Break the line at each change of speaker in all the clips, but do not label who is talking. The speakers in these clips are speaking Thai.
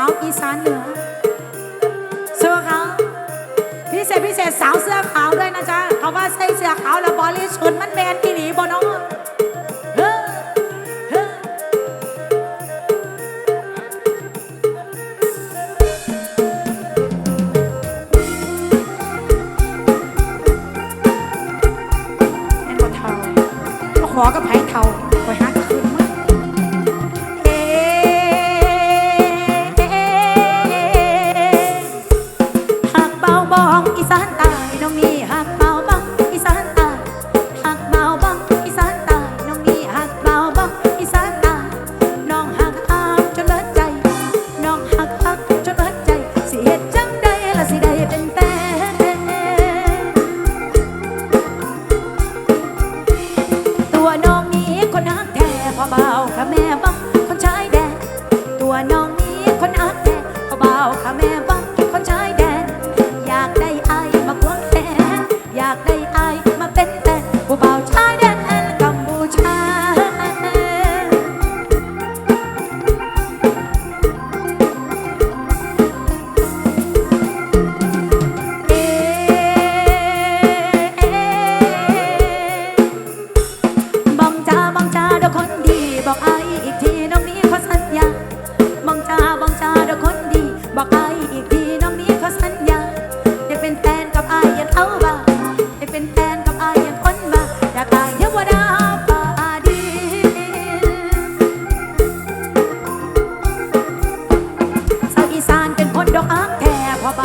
ขาวอีสานเหนือสู้เขาพิเศษพิเศษสาวเสื้อขาวด้วยนะจ๊ะเขาว่าใส่เสื้อขาวแล้วบอลลี่ธิ์มันแมนอีหลีบอน้องขอกับไผ่เทา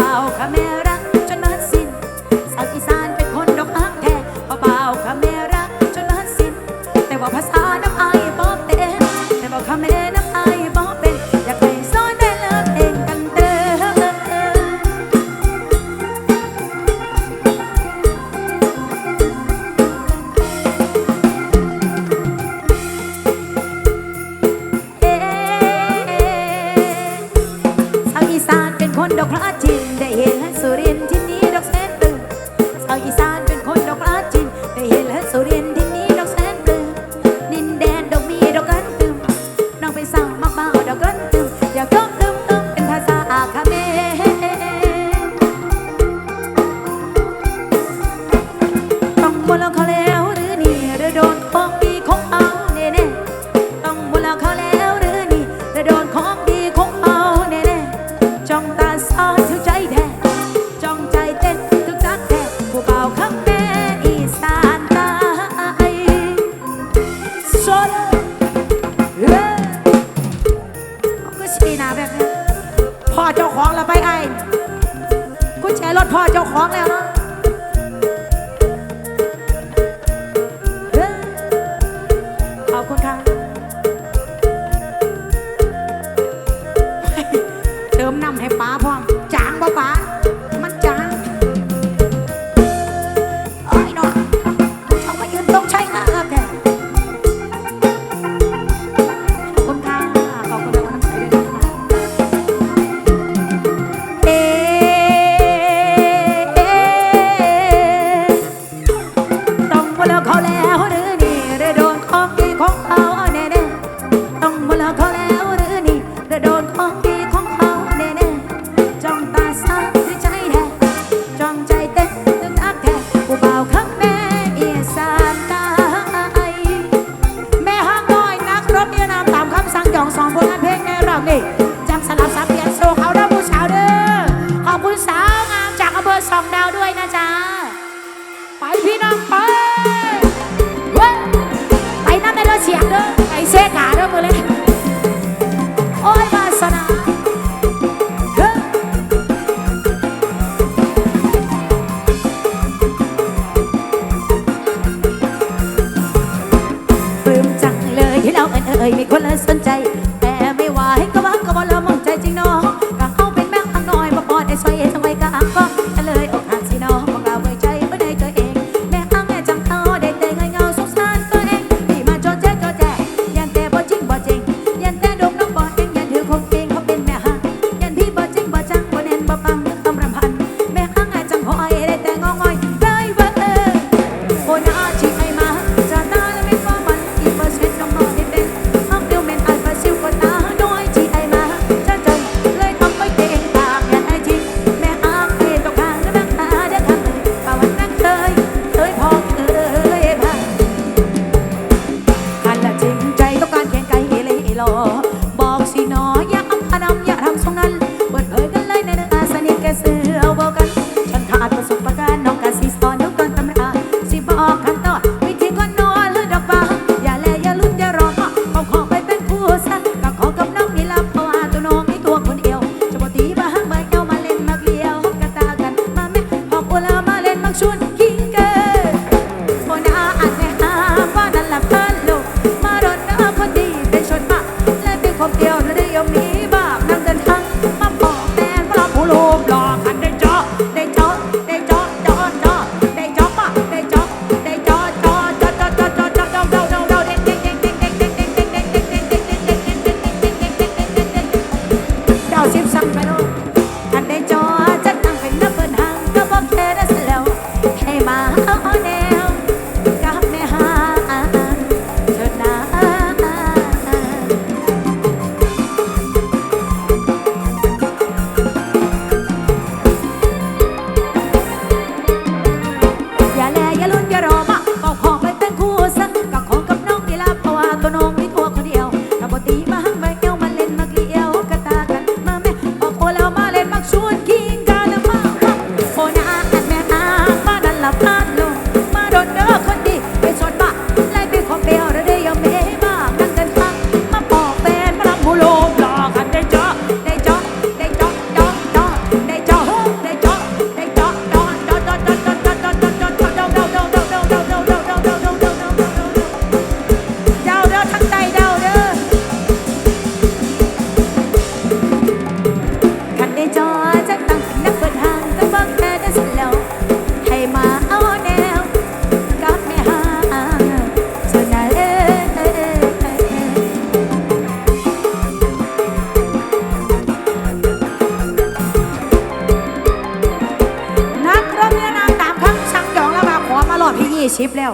าวคาเมรักจนมาสิ้นสาวอีสานเป็นคนดอกฮักแท้บ่บาคาเมรักจนมาสิ้น แต่ว่าภาษาน้ำอายบ่เป็นแต่ว่าคาเมน้ำอายบ่เป็นอยากให้ซอนแม่ลิกเองกันเด้อเอ๊ะสาวอีสาน คนดอกพระจินได้เห็นสุรินที่นี้ดอกเส้นตึงเอาอีสาน ปีนาแบบนี้พ่อเจ้าของแล้วไปไอ้กูแชร์รถพ่อเจ้าของแล้วเนาะ บ่เลยสนใจ пока-пока. ชิปแล้ว